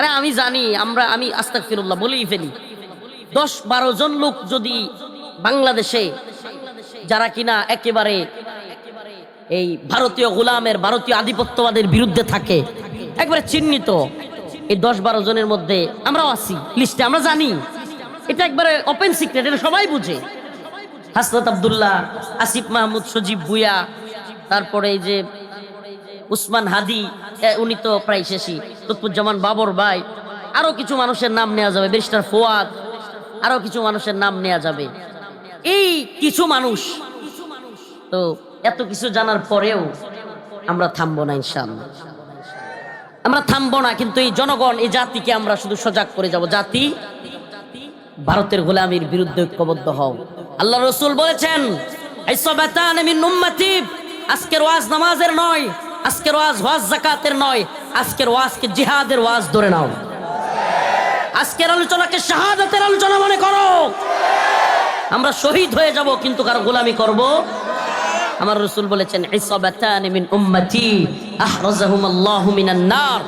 আরে আমি জানি, আমরা, আমি আস্তাক ফিরুল্লাহ বলেই ফেলি। দশ বারো জন লোক যদি বাংলাদেশে, যারা কিনা একেবারে এই ভারতীয় গোলামের, ভারতীয় আধিপত্যবাদের বিরুদ্ধে থাকে, একবারে চিহ্নিত, এই দশ বারো জনের মধ্যে আমরাও আছি, লিস্টে আমরা জানি। এটা একবারে ওপেন সিক্রেট এটা সবাই বুঝে। হাসরত আবদুল্লাহ, আসিফ মাহমুদ সজীব বুয়া তারপরে এই যে উসমান হাদি উনি তো প্রায় শেষই। লুৎফুজ্জামান বাবর ভাই, আরও কিছু মানুষের নাম নেওয়া যাবে, ব্যারিস্টার ফোয়াদ, আরও কিছু মানুষের নাম নেওয়া যাবে। এই কিছু মানুষ, তো এত কিছু জানার পরেও আমরা থামবো না ইনশাআল্লাহ। আমরা থামবো না, কিন্তু এই জনগণ, এই জাতিকে আমরা শুধু সজাগ করে যাব। জাতি, ভারতের গোলামীর বিরুদ্ধে ঐক্যবদ্ধ হও। আল্লাহ রসুল বলেছেন আজকের ওয়াজ নামাজের নয় আজকের ওয়াজ ওয়াজ জাকাতের নয়, আজকের ওয়াজকে জিহাদের ওয়াজ ধরে নাও। আজকের আলোচনাকে শাহাদাতের আলোচনা মনে করো। আমরা শহীদ হয়ে যাব, কিন্তু কারও গোলামি করব। আমার রসুল বলেছেন, ইসাবাতান মিন উম্মতি আহরাজাহুম মিনান নার।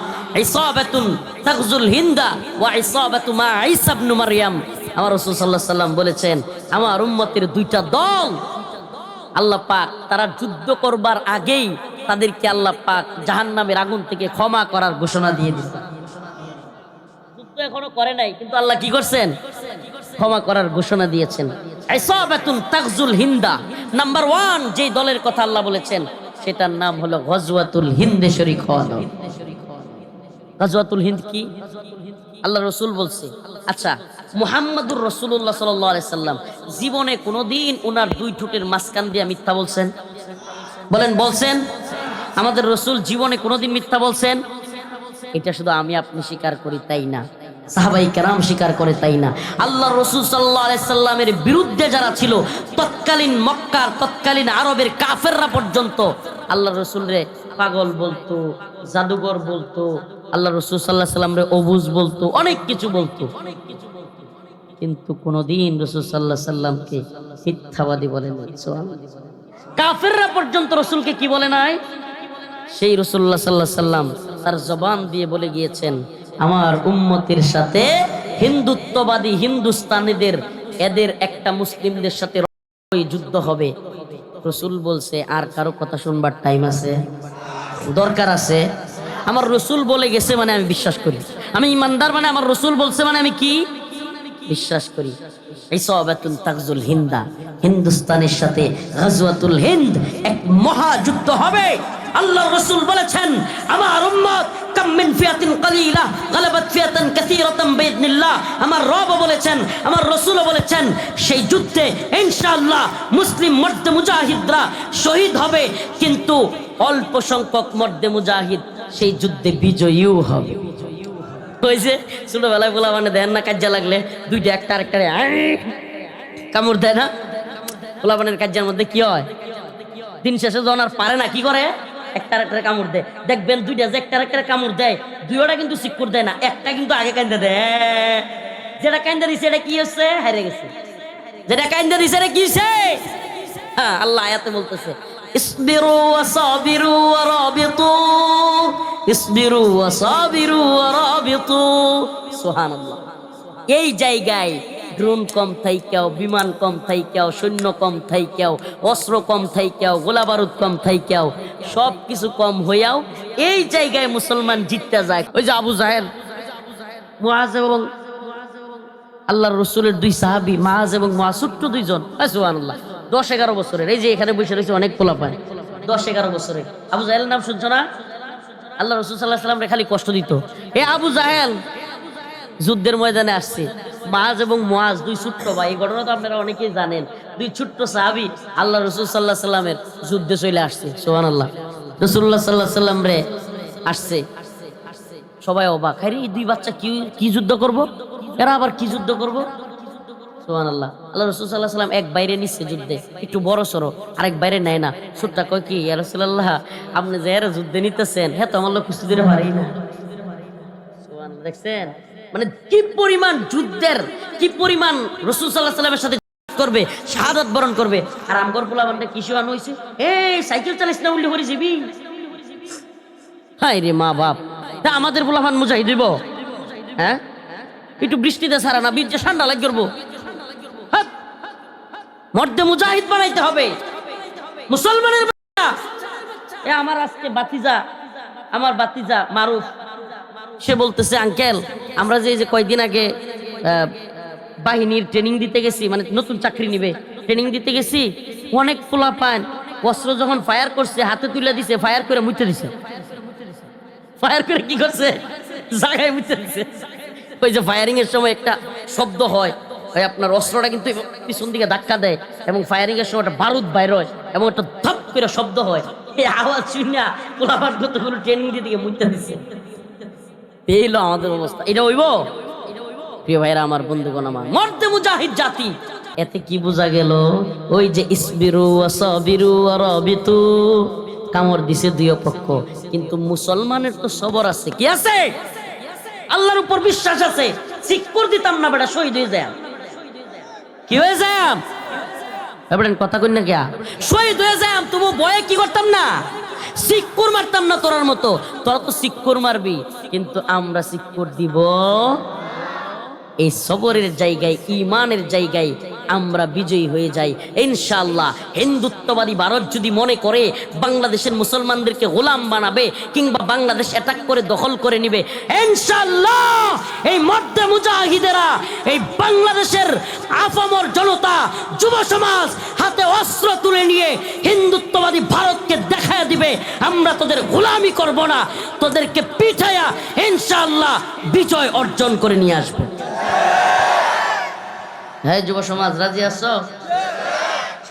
ইসাবাতুন তাগজুল হিন্দা ওয়া ইসাবাতু মা ঈসা ইবনে মারইয়াম আমার রাসূল সাল্লাল্লাহু আলাইহি সাল্লাম বলেছেন, আমার উম্মতের দুইটা দল, আল্লাহ পাক তারা যুদ্ধ করবার আগেই তাদেরকে আল্লাহ পাক জাহান্নামের আগুন থেকে ক্ষমা করার ঘোষণা দিয়ে যুদ্ধ এখনও করে নাই, কিন্তু আল্লাহ কি করছেন? ক্ষমা করার ঘোষণা দিয়েছেন। তাগজুল হিন্দা, নাম্বার ওয়ান যে দলের কথা আল্লাহ বলেছেন, সেটার নাম হলো গজওয়াতুল হিন্দে শরীক হওয়া গজওয়াতুল হিন্দ কি? আল্লাহ রসুল বলছে আচ্ছা মুহাম্মাদুর রসুল্লাহ সাল্লাম, জীবনে কোনোদিন ওনার দুই ঠোঁটের মাঝখান দিয়ে মিথ্যা বলছেন? বলেন, বলছেন? আমাদের রসুল জীবনে কোনোদিন মিথ্যা বলছেন? এটা শুধু আমি আপনি স্বীকার করি, তাই না? সাহাবাই কেরাম স্বীকার করে, তাই না? আল্লাহ রসুল সাল্লাহ সাল্লামের বিরুদ্ধে যারা ছিল, তৎকালীন মক্কার, তৎকালীন আরবের কাফেররা পর্যন্ত, আল্লাহ রসুল রে পাগল বলতো, জাদুঘর বলতো, আল্লাহ রসুল সাল্লাহ সাল্লাম রে অবুজ বলতো, অনেক কিছু বলতো। কিন্তু কোনোদিন রসুল সাল্লাহ সাল্লামকে মিথ্যাবাদী বলেন কাফেররা পর্যন্ত রসুলকে কি বলে নাই? সেই রসুল্লাহ সাল্লাহ সাল্লাম তার জবান দিয়ে বলে গিয়েছেন, আমার উম্মতের সাথে হিন্দুত্ববাদী হিন্দুস্তানিদের, এদের একটা মুসলিমদের সাথে যুদ্ধ হবে। রসুল বলছে, আর কারও কথা শুনবার টাইম আছে? দরকার আছে। আমার রসুল বলে গেছে মানে আমি বিশ্বাস করি। আমি ইমানদার মানে আমার রসুল বলছে মানে আমি কি? বিশ্বাস করি। ইসাবাতুল তাগজুল হিন্দা। হিন্দুস্তানের সাথে গাজওয়াতুল হিন্দ এক মহাযুদ্ধ হবে। আল্লাহ রাসূল বলেছেন, আমার উম্মত কাম মিন ফিয়াতিন কালিলা, গালাবাত ফিয়াতান কাসীরাতান বিইذنিল্লাহ আমার রব বলেছেন, আমার রাসূল বলেছেন, সেই যুদ্ধে ইনশাআল্লাহ মুসলিম মর্দে মুজাহিদরা শহীদ হবে। কিন্তু অল্প সংখ্যক মর্দে মুজাহিদ সেই যুদ্ধে বিজয়ীও হবে। যে ছোটবেলায় বলা মানে দেন না কাজা লাগলে দুইটা একটা আরেকটা কামড় দেয় না। পোলাপানের কাজের মধ্যে কি হয়? দিন শেষে যখন আর পারে না, কি করে? একটা আরেকটা কামড় দেয়। দেখবেন দুইটা যে একটা আরেকটা কামড় দেয়, দুইটা কিন্তু সিকুর দেয় না, একটা কিন্তু আগে কান্দা দেয়। যেটা কান্দা দিছে, এটা কি হচ্ছে? হারে গেছে। যেটা কান্দা দিছে, এটা কি হচ্ছে হ্যাঁ আল্লাহ আয়াতে বলতেছে اصبروا وصابروا ورابطوا اصبروا وصابروا ورابطوا সুবহান আল্লাহ এই জায়গায় ড্রোন কম থাইকাও বিমান কম থাইকাও সৈন্য কম থাইকাও অস্ত্র কম থাইকাও গোলা বারুদ কম থাইকাও সব কিছু কম হইয়াও এই জায়গায় মুসলমান জিততে যায় ওই যে আবু জাহের মুআজ এবং আল্লাহর রসুলের দুই সাহাবি মাহাজ এবং মহাজ ছোট্ট দুইজন সুবহানাল্লাহ দশ এগারো বছরের। এই যে এখানে বসে রয়েছে অনেক পোলা পায় দশ এগারো বছরের। আবু জাহেলের নাম শুনছো না? আল্লাহ রসুল সাল্লাহ খালি কষ্ট দিত। এ আবু জাহেল, যুদ্ধের ময়দানে আসছে। মাহাজ এবং মোয়াজ দুই ছোট্ট ভাই। এই ঘটনা তো আপনারা অনেকেই জানেন। দুই ছোট্ট সাহাবি আল্লাহ রসুল সাল্লাহ সাল্লামের যুদ্ধে চলে আসছে। সোহান আল্লাহ রসুল্লাহ সাল্লাহ সাল্লাম রে আসছে। সবাই অবাক। হ্যাঁ এই দুই বাচ্চা কি কি যুদ্ধ করব? এরা আবার কি যুদ্ধ করব? সোহান আল্লাহ আল্লাহ রসুল সাল্লাহ সাল্লাম এক বাইরে নিচ্ছে যুদ্ধে। একটু বড় সড়ো, আরেক বাইরে নেয় না। সুটটা কয় কি রাসূলুল্লাহ, আপনি যে এরা যুদ্ধে নিতেছেন হ্যাঁ তো আমার লোক দিতে পারি না। দেখছেন? মানে কি পরিমাণ যুদ্ধের, কি পরিমাণ রসুল সাল্লাহ সাল্লামের সাথে করবে, শাহাদাত বরণ করবে। আর আমগর পোলা মানে কিসু আনো হয়েছে এই, সাইকেল চালিস না উল্লি করে যাবি? হাই রে মা বাপ, তা আমাদের পোলাপান মুজাহিদ দিব হ্যাঁ? একটু বৃষ্টিতে সারা না বীর্যে ঠান্ডা লাগ করব। মর্দে মুজাহিদ বানাইতে হবে। মুসলমানের বাচ্চা। এ আমার আজকে বাতিজা, আমার বাতিজা মারুফ। সে বলতেছে, আঙ্কেল, আমরা যে যে কয়দিন আগে বাহিনীর ট্রেনিং দিতে গেছি মানে নতুন চাকরি নিবে ট্রেনিং দিতে গেছি, অনেক পোলা পান অস্ত্র যখন ফায়ার করছে, হাতে তুলে দিছে ফায়ার করে মুছে দিছে। ফায়ার করে কি করছে? জায়গায় মুছে দিছে। ওই যে ফায়ারিং এর সময় একটা শব্দ হয়। আপনার অস্ত্রটা কিন্তু পিছন দিকে ধাক্কা দেয় এবং ফায়ারিং এর সময় একটা বারুদ বাইর হয় এবং একটা ধপ করে শব্দ হয়। এই আওয়াজ শুনিয়া পোলাপান কতগুলো ট্রেনিং দিয়ে দিকে মুছে দিছে। এই আমাদের অবস্থা। এটা হইব? প্রিয় ভাইরা, আমার বন্ধুগণ, আমার মর্দে মুজাহিদ জাতি। এতে কি বোঝা গেল? ওই যে ইসবিরু আসবিরু আরবিতু কামড় দিছে দুই পক্ষ। কিন্তু মুসলমানের তো সবর আছে। কি আছে? আল্লাহর উপর বিশ্বাস আছে। সিক্কুর দিতাম না বেটা, শহীদ হয়ে যায়। কি হয়ে যাম এবার কথা কই না কিয়া? শহীদ হয়ে যায় তবু বয়ে কি করতাম না? সিক্কুর মারতাম না তোরার মতো। তোরা তো সিক্কুর মারবি, কিন্তু আমরা সিক্কুর দিব এই সবরের জায়গায় ইমানের জায়গায় আমরা বিজয়ী হয়ে যাই। ইনশাল্লাহ হিন্দুত্ববাদী ভারত যদি মনে করে বাংলাদেশের মুসলমানদেরকে গোলাম বানাবে কিংবা বাংলাদেশ অ্যাটাক করে দখল করে নিবে ইনশাল্লাহ এই মধ্যে মুজাহিদেরা, এই বাংলাদেশের আফামর জনতা, যুব সমাজ হাতে অস্ত্র তুলে নিয়ে হিন্দুত্ববাদী ভারতকে দেখায় দিবে, আমরা তোদের গোলামি করব না, তোদেরকে পিঠায়া ইনশাল্লাহ বিজয় অর্জন করে নিয়ে আসব। হ্যাঁ যুব সমাজ, রাজি আছো?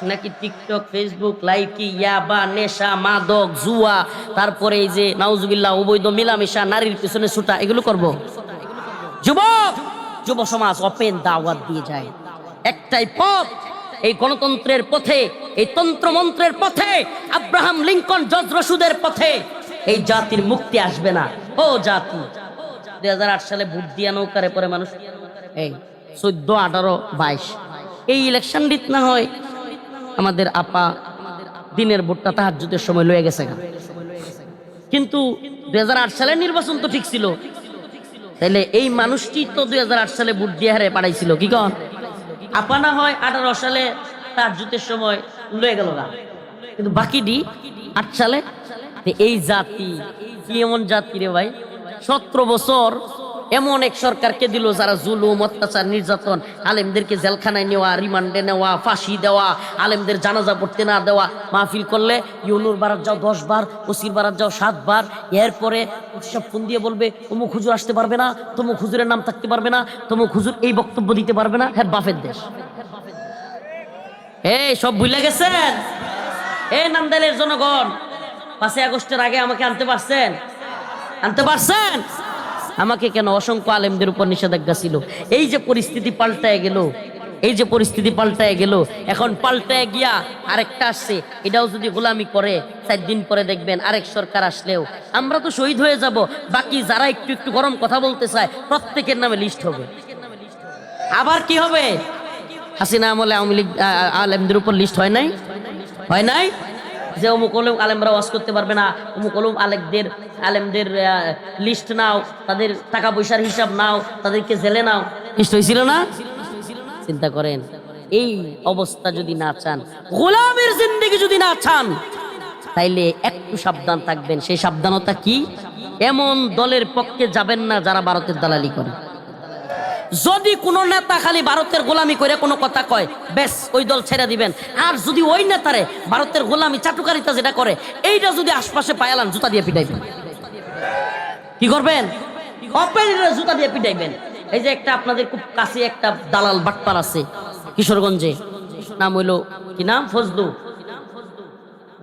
নাকি টিকটক ফেসবুক লাইকি ইয়াবা নেশা, মাদক, জুয়া, তারপরে এই যে, নাউজুবিল্লাহ অবৈধ মিলামেশা, নারীর পিছনে ছুটা, এগুলো করব? যুবক যুব সমাজ ওপেন দাওয়াত দিয়ে যায়। একটাই পথ, এই গণতন্ত্রের পথে, এই তন্ত্রমন্ত্রের পথে, আব্রাহাম লিঙ্কন, জজ পথে, এই জাতির মুক্তি আসবে না। ও জাতি, দুই হাজার আট সালে ভোট দিয়া নৌকারে পরে মানুষ। এই চোদ্দ আঠারো বাইশ। এই ইলেকশন দিত না হয় আমাদের আপা দিনের ভোটটা তাহাজ্জুদের সময় লয়ে গেছে। কিন্তু দুই সালের নির্বাচন তো ঠিক ছিল। তাইলে এই মানুষটি তো দুই হাজার আট সালে ভোট দিয়ে হারে পাঠাইছিল কি কন? আপা না হয় আঠারো সালে তাহাজ্জুদের সময় লয়ে গেল গা। কিন্তু বাকিটি আট সালে এই জাতি, কি এমন জাতি রে ভাই? সতেরো বছর এমন এক সরকারকে দিল যারা জুলুম, অত্যাচার, নির্যাতন, আলেমদেরকে জেলখানায় নেওয়া, রিমান্ডে নেওয়া, ফাঁসি দেওয়া, আলেমদের জানাজা পড়তে না দেওয়া, মাহফিল করলে ইউনুর বারাত যাও দশ বার, ওসির বারাত যাও সাত বার, এরপরে সব ফোন দিয়ে বলবে, অমুক হুজুর আসতে পারবে না, তমুক হুজুরের নাম থাকতে পারবে না, তমুক হুজুর এই বক্তব্য দিতে পারবে না হ্যাঁ বাফের দেশ। এই, সব ভুলে গেছেন? এই নামদালের জনগণ, পাঁচই আগস্টের আগে আমাকে আনতে পারছেন? আনতে পারছেন? আমাকে কেন অসংখ্য আলেমদের উপর নিষেধাজ্ঞা ছিল? এই যে পরিস্থিতি পাল্টায় গেল, এই যে পরিস্থিতি পাল্টায় গেল, এখন পাল্টায় গিয়া আরেকটা আসছে, এটাও যদি গোলামি করে, চার দিন পরে দেখবেন আরেক সরকার আসলেও। আমরা তো শহীদ হয়ে যাব, বাকি যারা একটু একটু গরম কথা বলতে চায়, প্রত্যেকের নামে লিস্ট হবে। আবার কি হবে? হাসিনা আমলে আওয়ামী লীগ আলেমদের উপর লিস্ট হয় নাই? হয় নাই? যে অমুক হলেও আলেমরা ওয়াজ করতে পারবে না, অমুক হলেও আলেকদের, আলেমদের লিস্ট নাও, তাদের টাকা পয়সার হিসাব নাও, তাদেরকে জেলে নাও। লিস্ট হয়েছিল না? চিন্তা করেন, এই অবস্থা যদি না চান, গোলামের জিন্দিগি যদি না চান, তাইলে একটু সাবধান থাকবেন। সেই সাবধানতা কি? এমন দলের পক্ষে যাবেন না যারা ভারতের দালালি করে। যদি কোন নেতা খালি ভারতের গোলামি করে কোনো কথা কয় বেশ ওই দল ছেড়ে দিবেন। আর যদি ওই নেতারে ভারতের গোলামি চাটুকারিতা যেটা করে, এইটা যদি আশপাশে পায়ালান, জুতা দিয়ে পিটাইবেন। কি করবেন? জুতা দিয়ে পিটাইবেন। এই যে একটা আপনাদের খুব কাছে একটা দালাল বাটপার আছে, কিশোরগঞ্জে। নাম হইল, কি নাম? ফজলু।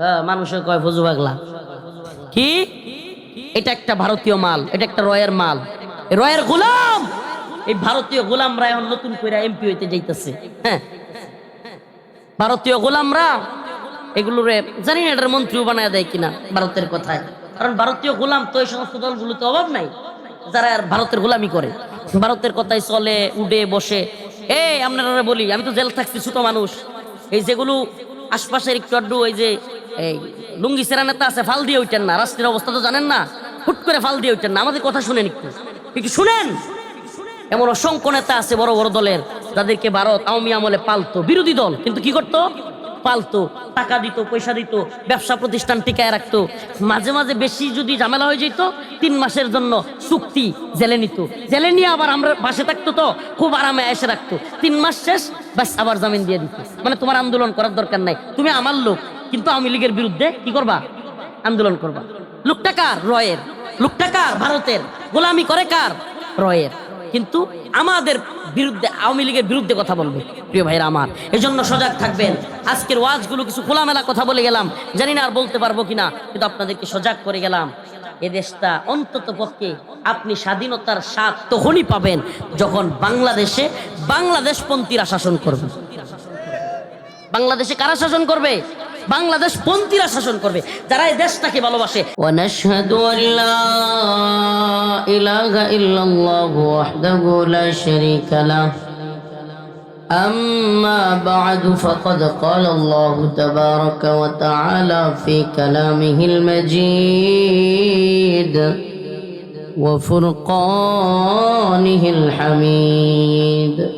হ্যাঁ কয় ফজু পাগলা। কি? এটা একটা ভারতীয় মাল, এটা একটা রয়ের মাল। রয়ের গোলাম! এই ভারতীয় গোলামরা এখন নতুন করে এমপি হইতে যাইতেছে। হ্যাঁ। ভারতীয় গোলামরা এগুলো রে জানি না এটার মন্ত্রীও বানায় দেয় কিনা ভারতের কথায়। কারণ ভারতীয় গোলাম তো এই সমস্ত দলগুলোতে অভাব নাই, যারা আর ভারতের গোলামি করে। ভারতের কথায় চলে, উডে, বসে। এই আপনারা বলি, আমি তো জেল থাকছি, ছোট মানুষ। এই যেগুলো আশপাশের একটু আড্ডু ওই যে, এই লুঙ্গি সেরা নেতা আছে, ফাল দিয়ে উঠেন না। রাষ্ট্রের অবস্থা তো জানেন না, হুট করে ফাল দিয়ে উঠেন না। আমাদের কথা শুনেন একটু। একটু শুনেন! এমন অসংখ্য নেতা আছে বড় বড় দলের, যাদেরকে ভারত আওয়ামী আমলে পালতো, বিরোধী দল, কিন্তু কি করতো? পালতো, টাকা দিত, পয়সা দিত, ব্যবসা প্রতিষ্ঠান টিকায় রাখতো। মাঝে মাঝে বেশি যদি ঝামেলা হয়ে যেত, তিন মাসের জন্য চুক্তি জেলে নিত। জেলে নিয়ে আবার আমরা বাসে থাকতো তো, খুব আরামে এসে রাখতো। তিন মাস শেষ, ব্যাস আবার জামিন দিয়ে দিত। মানে তোমার আন্দোলন করার দরকার নাই। তুমি আমার লোক, কিন্তু আওয়ামী লীগের বিরুদ্ধে কি করবা? আন্দোলন করবা। লোকটা কার? রয়ের। লোকটা কার? ভারতের। গোলামি করে কার? রয়ের। কিন্তু আমাদের বিরুদ্ধে, আওয়ামী লীগের বিরুদ্ধে কথা বলবে। প্রিয় ভাইরা আমার এই জন্য সজাগ থাকবেন। আজকের ওয়াজগুলো কিছু খোলামেলা কথা বলে গেলাম। জানি না আর বলতে পারব কিনা, কিন্তু আপনাদেরকে সজাগ করে গেলাম। এ দেশটা অন্তত পক্ষে আপনি স্বাধীনতার স্বাদ তখনই পাবেন যখন বাংলাদেশে বাংলাদেশপন্থীরা শাসন করবে। বাংলাদেশে কারা শাসন করবে? বাংলাদেশ পন্থীরা শাসন করবে যারা এই দেশটাকে ভালোবাসে أما بعد فقد قال الله تبارك وتعالى في كلامه المجيد وفرقانه الحميد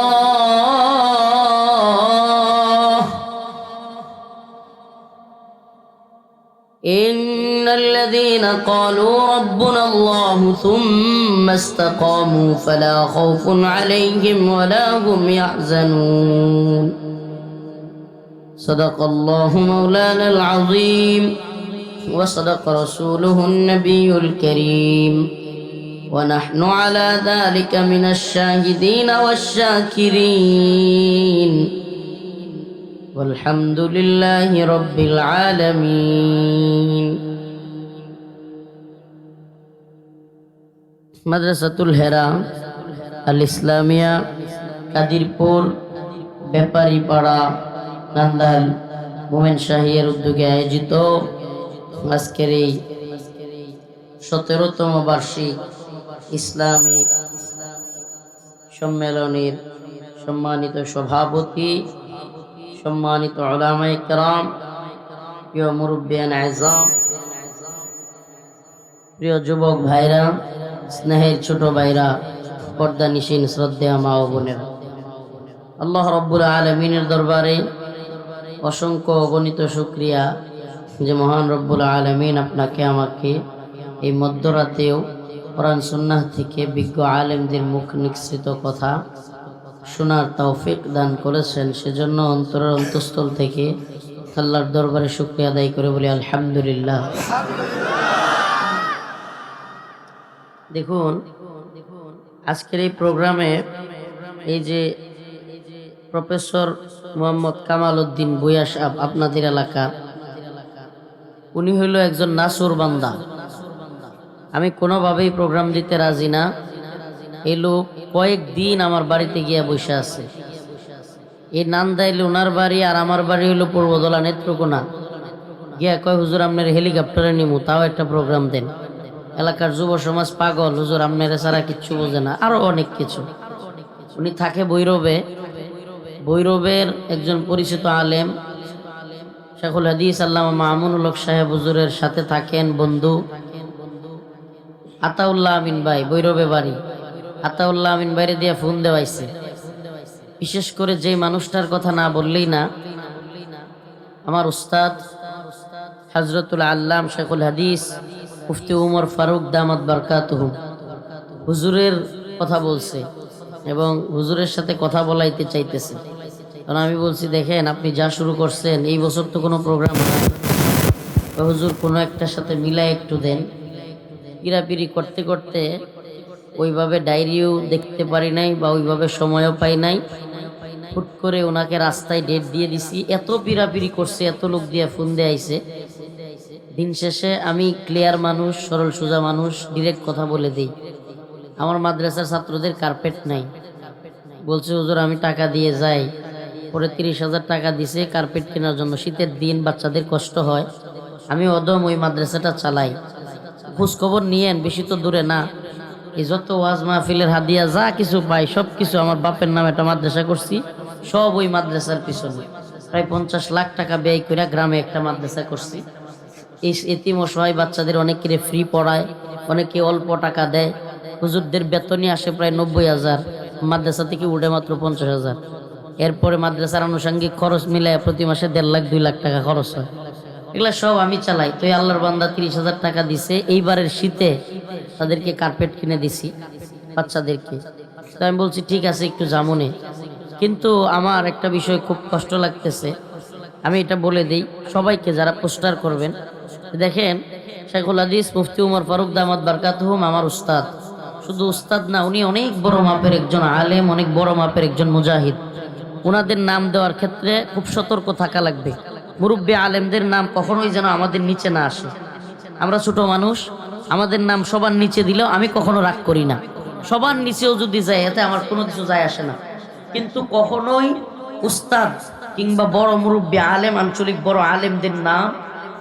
الذين قالوا ربنا الله ثم استقاموا فلا خوف عليهم ولا هم يحزنون. صدق الله مولانا العظيم وصدق رسوله النبي الكريم. ونحن على ذلك من الشاهدين والشاكرين. والحمد لله رب العالمين. মাদ্রাসাতুল হেরা আল ইসলামিয়া কাদিরপুর ব্যাপারীপাড়া নান্দাল মোমেন শাহিয়ার উদ্যোগে আয়োজিত আজকের এই সতেরোতম বার্ষিক ইসলামী সম্মেলনের সম্মানিত সভাপতি, সম্মানিত আলামাই কালাম প্রিয় মুরব্বিয়ান আজম, প্রিয় যুবক ভাইরা স্নেহের ছোট ভাইরা পর্দা নিশীন শ্রদ্ধা মা ও বোনেরা। আল্লাহ রব্বুল আলমিনের দরবারে অসংখ্য অগণিত শুক্রিয়া যে মহান রব্বুল আলমিন আপনাকে, আমাকে এই মধ্যরাতেও কোরআন সুন্নাহ থেকে বিজ্ঞ আলেমদের মুখ নিঃসৃত কথা শোনার তৌফিক দান করেছেন। সেজন্য অন্তরের অন্তঃস্থল থেকে আল্লাহর দরবারে শুক্রিয়া আদায় করে বলি, আলহামদুলিল্লাহ। দেখুন, আজকের এই প্রোগ্রামে এই যে প্রফেসর মোহাম্মদ কামাল উদ্দিন বুয়া সাহেব আপনাদের এলাকা উনি হইল একজন নাসুর বান্দা। আমি কোনোভাবেই প্রোগ্রাম দিতে রাজি না। এই লোক কয়েকদিন আমার বাড়িতে গিয়া বসে আছে। এই নান্দাইলে ওনার বাড়ি আর আমার বাড়ি হলো পূর্বদলা নেত্রকোনা। গিয়া কয়, হুজুর, আপনার হেলিকপ্টারে নিমু, তাও একটা প্রোগ্রাম দেন। এলাকার যুব সমাজ পাগল, হুজুর আপনার ছাড়া কিচ্ছু বোঝে না, আরও অনেক কিছু। উনি থাকে ভৈরবে। ভৈরবের একজন পরিচিত আলেম, শেখুল হাদিস আল্লামা মামুনুল হক সাহেব হুজুরের সাথে থাকেন, বন্ধু। আতাউল্লাহ আমিন ভাই, ভৈরবে বাড়ি। আতাউল্লাহ আমিন বাইরে দিয়ে ফোন দেওয়াইছে। বিশেষ করে যে মানুষটার কথা না বললেই না, আমার উস্তাদ হজরতুল আল্লাম শেখুল হাদিস মুফতি উমর ফারুক দামাত বারকাতুহু। হুজুরের কথা বলছে এবং হুজুরের সাথে কথা বলাইতে চাইতেছে। কারণ আমি বলছি, দেখেন, আপনি যা শুরু করছেন, এই বছর তো কোনো প্রোগ্রাম হুজুর, কোনো একটার সাথে মিলাই একটু দেন। পিরাপিরি করতে করতে ওইভাবে ডায়েরিও দেখতে পারি নাই বা ওইভাবে সময়ও পাই নাই। হুট করে ওনাকে রাস্তায় ডেট দিয়ে দিছি। এত পিরাপিরি করছে, এত লোক দিয়ে ফোন দিয়ে আইছে দিন শেষে আমি ক্লিয়ার মানুষ, সরল সোজা মানুষ ডিরেক্ট কথা বলে দিই। আমার মাদ্রাসার ছাত্রদের কার্পেট নাই। বলছে, হুজুর, আমি টাকা দিয়ে যাই। পরে তিরিশ হাজার টাকা দিছে কার্পেট কেনার জন্য। শীতের দিন, বাচ্চাদের কষ্ট হয়। আমি অদম ওই মাদ্রাসাটা চালাই। খোঁজখবর নিয়েন, বেশি তো দূরে না। এই যত ওয়াজ মাহফিলের হাদিয়া, যা কিছু পাই, সব কিছু আমার বাপের নামে একটা মাদ্রাসা করছি। সব ওই মাদ্রাসার পিছনে। প্রায় পঞ্চাশ লাখ টাকা ব্যয় করে গ্রামে একটা মাদ্রাসা করছি। এই এতিম অসহায় বাচ্চাদের অনেকের ফ্রি পড়ায়, অনেকে অল্প টাকা দেয়। হুজুরদের বেতনই আসে প্রায় নব্বই হাজার, মাদ্রাসা থেকে উঠে মাত্র পঞ্চাশ হাজার। এরপরে মাদ্রাসার আনুষঙ্গিক খরচ মিলায় প্রতি মাসে দেড় লাখ, দুই লাখ টাকা খরচ হয়। এগুলা সব আমি চালাই, তো আল্লাহর বান্দা তিরিশ হাজার টাকা দিছে, এইবারের শীতে তাদেরকে কার্পেট কিনে দিছি, বাচ্চাদেরকে। তো আমি বলছি, ঠিক আছে, একটু জামুনে। কিন্তু আমার একটা বিষয় খুব কষ্ট লাগতেছে, আমি এটা বলে দিই, সবাইকে যারা পোস্টার করবেন দেখেন, শেখুল হাদিস, মুফতি উমর ফারুক দামাদ বারকাতহুম আমার উস্তাদ। শুধু উস্তাদ না, উনি অনেক বড় মাপের একজন আলেম, অনেক বড় মাপের একজন মুজাহিদ। ওনাদের নাম দেওয়ার ক্ষেত্রে খুব সতর্ক থাকা লাগবে। মুরব্বী আলেমদের নাম কখনোই যেন আমাদের নিচে না আসে। আমরা ছোট মানুষ, আমাদের নাম সবার নিচে দিলেও আমি কখনো রাগ করি না। সবার নিচেও যদি যায় এতে আমার কোনো কিছু যায় আসে না। কিন্তু কখনোই উস্তাদ কিংবা বড় মুরব্বী আলেম, আঞ্চলিক বড় আলেমদের নাম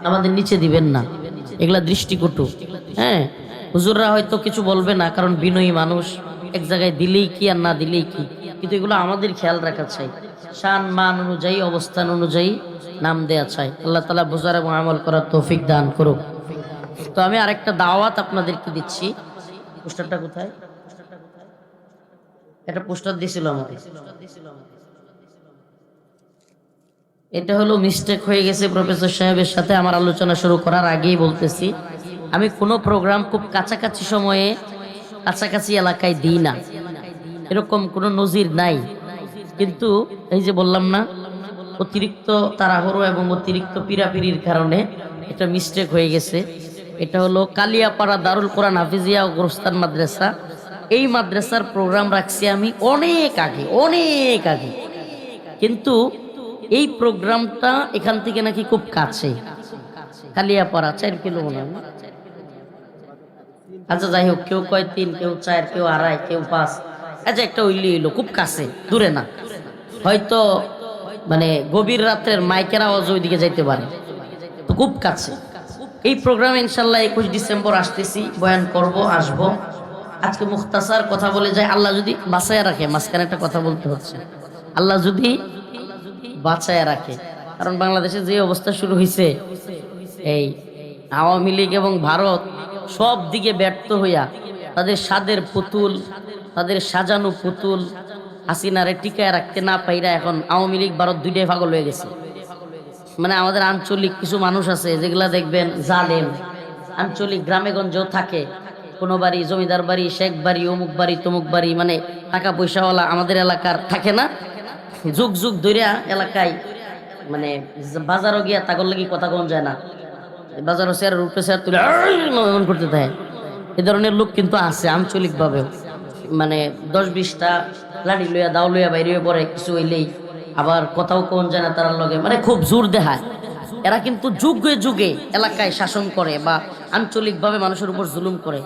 আমাদের নিচে দিবেন না। এগুলা দৃষ্টিকটু। হ্যাঁ? হুজুররা হয়তো কিছু বলবে না, কারণ বিনয়ী মানুষ। এক জায়গায় দিলেই কি আর না দিলেই কি? কিন্তু এগুলো আমাদের খেয়াল রাখা চাই। শান, মান অনুযায়ী, অবস্থান অনুযায়ী নাম দেয়া চাই। আল্লাহ তালা বোঝার এবং আমল করার তৌফিক দান করুক। তো আমি আরেকটা দাওয়াত আপনাদেরকে দিচ্ছি। পোস্টারটা কোথায়? একটা পোস্টার দিয়েছিল আমাকে। এটা হলো মিস্টেক হয়ে গেছে প্রফেসর সাহেবের সাথে আমার আলোচনা শুরু করার আগেই বলতেছি। আমি কোনো প্রোগ্রাম খুব কাছাকাছি সময়ে, কাছাকাছি এলাকায় দিই না। এরকম কোনো নজির নাই। কিন্তু এই যে বললাম না, অতিরিক্ত তাড়াহুড়ো এবং অতিরিক্ত পিরাপিরির কারণে এটা মিস্টেক হয়ে গেছে। এটা হলো কালিয়াপাড়া দারুল কোরআন হাফিজিয়া ও গোরস্তান মাদ্রাসা। এই মাদ্রাসার প্রোগ্রাম রাখছি আমি অনেক আগে অনেক আগে। কিন্তু এই প্রোগ্রামটা এখান থেকে নাকি খুব কাছে। কালিয়াপাড়া, চার কিলো মনে আচ্ছা যাই হোক, কেউ কয় তিন, কেউ চার, কেউ আড়াই, কেউ পাঁচ। আচ্ছা একটা উইলি এলো খুব কাছে, দূরে না। হয়তো মানে গভীর রাতের মাইকের আওয়াজ ওইদিকে যাইতে পারে। তো খুব কাছে। এই প্রোগ্রাম ইনশাল্লাহ একুশ ডিসেম্বর আসতেছি, বয়ান করব, আসব। আজকে মুখতাসার কথা বলে যায়, আল্লাহ যদি বাঁচায় রাখে, মাঝখানে একটা কথা বলতে হচ্ছে। আল্লাহ যদি বাঁচায় রাখে। কারণ বাংলাদেশে যে অবস্থা শুরু হয়েছে এই আওয়ামী লীগ এবং ভারত সব দিকে ব্যর্থ হইয়া তাদের স্বাদের পুতুল, তাদের সাজানো পুতুল হাসিনারে টিকায় রাখতে না পাইরা এখন আওয়ামী লীগ, ভারত দুইটাই পাগল হয়ে গেছে। মানে আমাদের আঞ্চলিক কিছু মানুষ আছে, যেগুলা দেখবেন জালেম। আঞ্চলিক গ্রামে গঞ্জেও থাকে। কোনো বাড়ি, জমিদার বাড়ি, শেখ বাড়ি, অমুক বাড়ি, তমুক বাড়ি মানে টাকা পয়সাওয়ালা আমাদের এলাকার থাকে না। যুগ যুগ ধরিয়া এলাকায় মানে বাজারও গিয়া তাগর লাগি কথা কোন যায় না। বাজারও স্যার রূপে স্যার তুলে! এমন করতে থাকে এ ধরনের লোক কিন্তু আছে আঞ্চলিকভাবেও। মানে দশ বিশটা লাড়ি লইয়া, দাও লইয়া বাইরে পড়ে, কিছু হইলেই আবার কথাও কোন যায় না তার লগে। মানে খুব জোর দেখায় এরা কিন্তু যুগে যুগে এলাকায় শাসন করে বা আঞ্চলিকভাবে মানুষের উপর জুলুম করে।